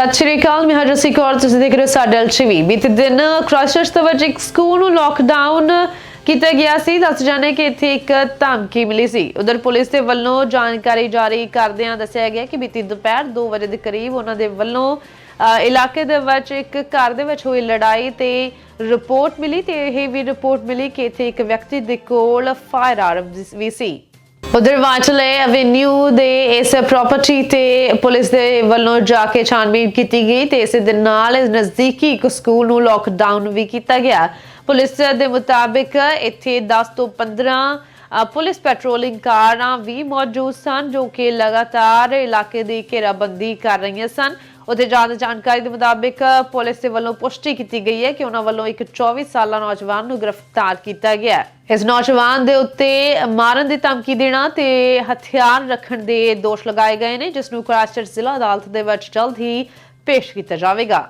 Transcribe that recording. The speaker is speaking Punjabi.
ਸਤਿ ਸ਼੍ਰੀ ਅਕਾਲ, ਮੈਂ ਹਰਜਸੀ ਕੌਰ, ਤੁਸੀਂ ਦੇਖ ਰਹੇ ਹੋ ਸਾਡਲ ਟੀਵੀ ਬੀਤੇ ਦਿਨ ਕ੍ਰਾਈਸਟਚਰਚ ਦੇ ਵਿੱਚ ਇੱਕ ਸਕੂਲ ਨੂੰ ਲੋਕਡਾਊਨ ਕੀਤਾ ਗਿਆ ਸੀ। ਦੱਸ ਜਾਣੇ ਕਿ ਇੱਥੇ ਇੱਕ ਧਮਕੀ ਮਿਲੀ ਸੀ। ਉਧਰ ਪੁਲਿਸ ਦੇ ਵੱਲੋਂ ਜਾਣਕਾਰੀ ਜਾਰੀ ਕਰਦਿਆਂ ਦੱਸਿਆ ਗਿਆ ਕਿ ਬੀਤੀ ਦੁਪਹਿਰ 2 ਵਜੇ ਦੇ ਕਰੀਬ ਉਹਨਾਂ ਦੇ ਵੱਲੋਂ ਇਲਾਕੇ ਦੇ ਵਿੱਚ ਇੱਕ ਘਰ ਦੇ ਵਿੱਚ ਹੋਈ ਲੜਾਈ ਤੇ ਰਿਪੋਰਟ ਮਿਲੀ ਤੇ ਇਹ ਵੀ ਰਿਪੋਰਟ ਮਿਲੀ ਕਿ ਇੱਥੇ ਇੱਕ ਵਿਅਕਤੀ ਦੇ ਕੋਲ ਫਾਇਰ ਆਰਮ ਵੀ ਸੀ। ਉਧਰ ਵਾਚਲੇ ਐਵੇਨਿਊ ਦੇ ਇਸ ਪ੍ਰਾਪਰਟੀ ਤੇ ਪੁਲਿਸ ਦੇ ਵੱਲੋਂ ਜਾ ਕੇ ਛਾਨਬੀਨ ਕੀਤੀ ਗਈ ਤੇ ਇਸ ਦੇ ਨਾਲ ਨਜ਼ਦੀਕੀ ਇੱਕ ਸਕੂਲ ਨੂੰ ਲੋਕਡਾਊਨ ਵੀ ਕੀਤਾ ਗਿਆ। ਪੁਲਿਸ ਦੇ ਮੁਤਾਬਿਕ ਇੱਥੇ 10 ਤੋਂ 15 ਪੁਲਿਸ ਪੈਟਰੋਲਿੰਗ ਕਾਰਾਂ ਵੀ ਮੌਜੂਦ ਸਨ ਜੋ ਕਿ ਲਗਾਤਾਰ ਇਲਾਕੇ ਦੀ ਘੇਰਾਬੰਦੀ ਕਰ ਰਹੀਆਂ ਸਨ। ਉਤੇ ਜ਼ਿਆਦਾ ਜਾਣਕਾਰੀ ਦੇ ਮੁਤਾਬਿਕ ਪੁਲਿਸ ਦੇ ਵੱਲੋਂ ਪੁਸ਼ਟੀ ਕੀਤੀ ਗਈ ਹੈ ਕਿ ਉਹਨਾਂ ਵੱਲੋਂ ਇੱਕ 24 ਸਾਲਾ ਨੌਜਵਾਨ ਨੂੰ ਗ੍ਰਿਫਤਾਰ ਕੀਤਾ ਗਿਆ ਹੈ। ਇਸ ਨੌਜਵਾਨ ਦੇ ਉੱਤੇ ਮਾਰਨ ਦੀ ਧਮਕੀ ਦੇਣਾ ਤੇ ਹਥਿਆਰ ਰੱਖਣ ਦੇ ਦੋਸ਼ ਲਗਾਏ ਗਏ ਨੇ, ਜਿਸ ਨੂੰ ਕਰਾਚੀ ਜ਼ਿਲ੍ਹਾ ਅਦਾਲਤ ਦੇ ਵਿੱਚ ਜਲਦ ਹੀ ਪੇਸ਼ ਕੀਤਾ ਜਾਵੇਗਾ।